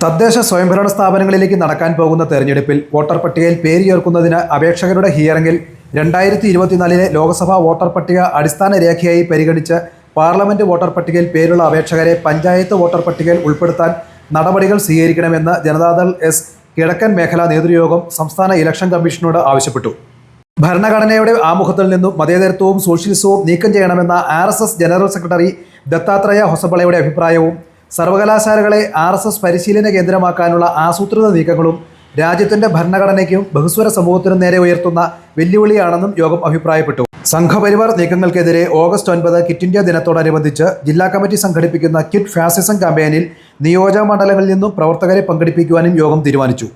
തദ്ദേശ സ്വയംഭരണ സ്ഥാപനങ്ങളിലേക്ക് നടക്കാൻ പോകുന്ന തെരഞ്ഞെടുപ്പിൽ വോട്ടർ പട്ടികയിൽ പേര് ചേർക്കുന്നതിന് അപേക്ഷകരുടെ ഹിയറിംഗിൽ രണ്ടായിരത്തി ഇരുപത്തിനാലിലെ ലോക്സഭാ വോട്ടർ പട്ടിക അടിസ്ഥാന രേഖയായി പരിഗണിച്ച് പാർലമെന്റ് വോട്ടർ പട്ടികയിൽ പേരുള്ള അപേക്ഷകരെ പഞ്ചായത്ത് വോട്ടർ പട്ടികയിൽ ഉൾപ്പെടുത്താൻ നടപടികൾ സ്വീകരിക്കണമെന്ന് ജനതാദൾ എസ് കിഴക്കൻ മേഖലാ നേതൃയോഗം സംസ്ഥാന ഇലക്ഷൻ കമ്മീഷനോട് ആവശ്യപ്പെട്ടു. ഭരണഘടനയുടെ ആമുഖത്തിൽ നിന്നും മതേതരത്വവും സോഷ്യലിസവും നീക്കം ചെയ്യണമെന്ന ആർ ജനറൽ സെക്രട്ടറി ദത്താത്രേയ ഹൊസബളയുടെ അഭിപ്രായവും സർവകലാശാലകളെ ആർ എസ് എസ് പരിശീലന കേന്ദ്രമാക്കാനുള്ള ആസൂത്രിത നീക്കങ്ങളും രാജ്യത്തിന്റെ ഭരണഘടനയ്ക്കും ബഹുസ്വര സമൂഹത്തിനും നേരെ ഉയർത്തുന്ന വെല്ലുവിളിയാണെന്നും യോഗം അഭിപ്രായപ്പെട്ടു. സംഘപരിവാർ നീക്കങ്ങൾക്കെതിരെ ഓഗസ്റ്റ് ഒൻപത് കിറ്റ് ഇന്ത്യ ദിനത്തോടനുബന്ധിച്ച് ജില്ലാ കമ്മിറ്റി സംഘടിപ്പിക്കുന്ന കിറ്റ് ഫാസിസം ക്യാമ്പയിനിൽ നിയോജക മണ്ഡലങ്ങളിൽ നിന്നും പ്രവർത്തകരെ പങ്കെടുപ്പിക്കുവാനും യോഗം തീരുമാനിച്ചു.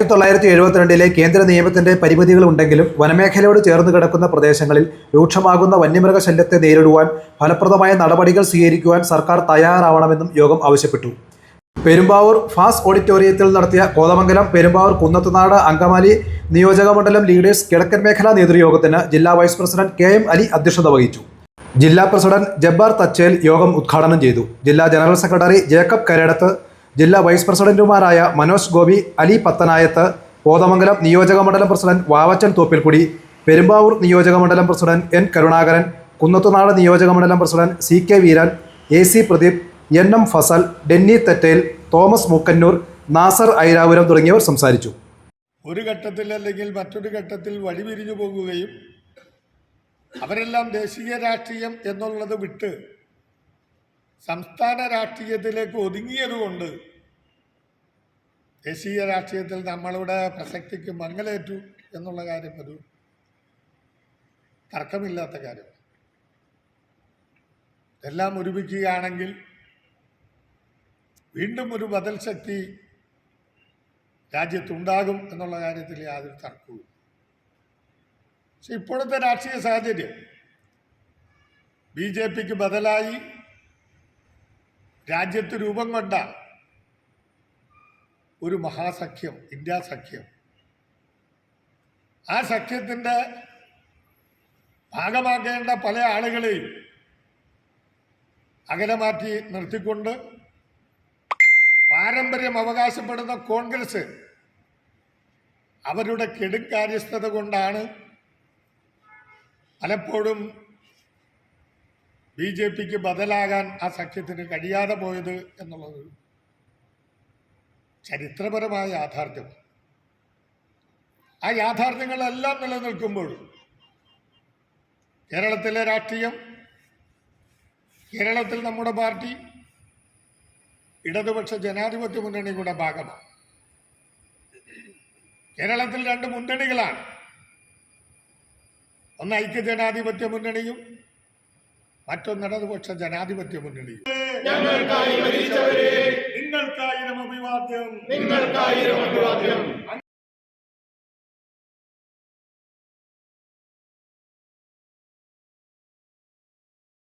ആയിരത്തി തൊള്ളായിരത്തി എഴുപത്തിരണ്ടിലെ കേന്ദ്ര നിയമത്തിന്റെ പരിമിതികൾ ഉണ്ടെങ്കിലും വനമേഖലയോട് ചേർന്ന് കിടക്കുന്ന പ്രദേശങ്ങളിൽ രൂക്ഷമാകുന്ന വന്യമൃഗശല്യത്തെ നേരിടുവാൻ ഫലപ്രദമായ നടപടികൾ സ്വീകരിക്കുവാൻ സർക്കാർ തയ്യാറാവണമെന്നും യോഗം ആവശ്യപ്പെട്ടു. പെരുമ്പാവൂർ ഫാസ് ഓഡിറ്റോറിയത്തിൽ നടത്തിയ കോതമംഗലം പെരുമ്പാവൂർ കുന്നത്തുനാട് അങ്കമാലി നിയോജക മണ്ഡലം ലീഡേഴ്സ് കിഴക്കൻ മേഖലാ നേതൃയോഗത്തിന് ജില്ലാ vice president K M Ali അധ്യക്ഷത വഹിച്ചു. ജില്ലാ പ്രസിഡന്റ് ജബ്ബാർ തച്ചേൽ യോഗം ഉദ്ഘാടനം ചെയ്തു. ജില്ലാ ജനറൽ സെക്രട്ടറി ജേക്കബ് കരടത്ത് ജില്ലാ വൈസ് പ്രസിഡന്റുമാരായ മനോജ് ഗോപി അലി പത്തനായത്ത് കോതമംഗലം നിയോജക മണ്ഡലം പ്രസിഡന്റ് വാവച്ചൻ തോപ്പിൽക്കുടി പെരുമ്പാവൂർ നിയോജക മണ്ഡലം പ്രസിഡന്റ് എൻ കരുണാകരൻ കുന്നത്തുനാട് നിയോജക മണ്ഡലം president C K Veeran A C Pradeep N M Fazal Denny Thettel Thomas Mookkannoor Nasar Airapuram തുടങ്ങിയവർ സംസാരിച്ചു. ഒരു ഘട്ടത്തിൽ അല്ലെങ്കിൽ മറ്റൊരു ഘട്ടത്തിൽ വഴിപിരിഞ്ഞു പോകുകയും അവരെല്ലാം ദേശീയ രാഷ്ട്രീയം എന്നുള്ളത് വിട്ട് സംസ്ഥാന രാഷ്ട്രീയത്തിലേക്ക് ഒതുങ്ങിയതുകൊണ്ട് ദേശീയ രാഷ്ട്രീയത്തിൽ നമ്മളുടെ പ്രസക്തിക്ക് മങ്ങലേറ്റു എന്നുള്ള കാര്യം ഒരു തർക്കമില്ലാത്ത കാര്യം. എല്ലാം ഒരുമിക്കുകയാണെങ്കിൽ വീണ്ടും ഒരു ബദൽ ശക്തി രാജ്യത്തുണ്ടാകും എന്നുള്ള കാര്യത്തിൽ യാതൊരു തർക്കവും പക്ഷെ ഇപ്പോഴത്തെ രാഷ്ട്രീയ സാഹചര്യം ബി ജെ പിക്ക് ബദലായി രാജ്യത്ത് രൂപം കൊണ്ട ഒരു മഹാസഖ്യം ഇന്ത്യ സഖ്യം. ആ സഖ്യത്തിന്റെ ഭാഗമാക്കേണ്ട പല ആളുകളെയും അകലെ മാറ്റി നിർത്തിക്കൊണ്ട് പാരമ്പര്യം അവകാശപ്പെടുന്ന കോൺഗ്രസ് അവരുടെ കെടുക്കാര്യസ്ഥത കൊണ്ടാണ് പലപ്പോഴും ബി ജെ പിക്ക് ബദലാകാൻ ആ സഖ്യത്തിന് കഴിയാതെ പോയത് എന്നുള്ളത് ചരിത്രപരമായ യാഥാർത്ഥ്യം. ആ യാഥാർത്ഥ്യങ്ങളെല്ലാം നിലനിൽക്കുമ്പോൾ കേരളത്തിലെ രാഷ്ട്രീയം കേരളത്തിൽ നമ്മുടെ പാർട്ടി ഇടതുപക്ഷ ജനാധിപത്യ മുന്നണിയുടെ ഭാഗമാണ്. കേരളത്തിൽ രണ്ട് മുന്നണികളാണ്. ഒന്ന് ഐക്യ ജനാധിപത്യ മുന്നണിയും മറ്റൊന്ന് ഇടതുപക്ഷ ജനാധിപത്യ മുന്നണി. ഞങ്ങൾക്കായി മരിച്ചവരെ നിങ്ങൾക്കായിരം അഭിവാദ്യം. നിങ്ങൾക്കായിരം അഭിവാദ്യം.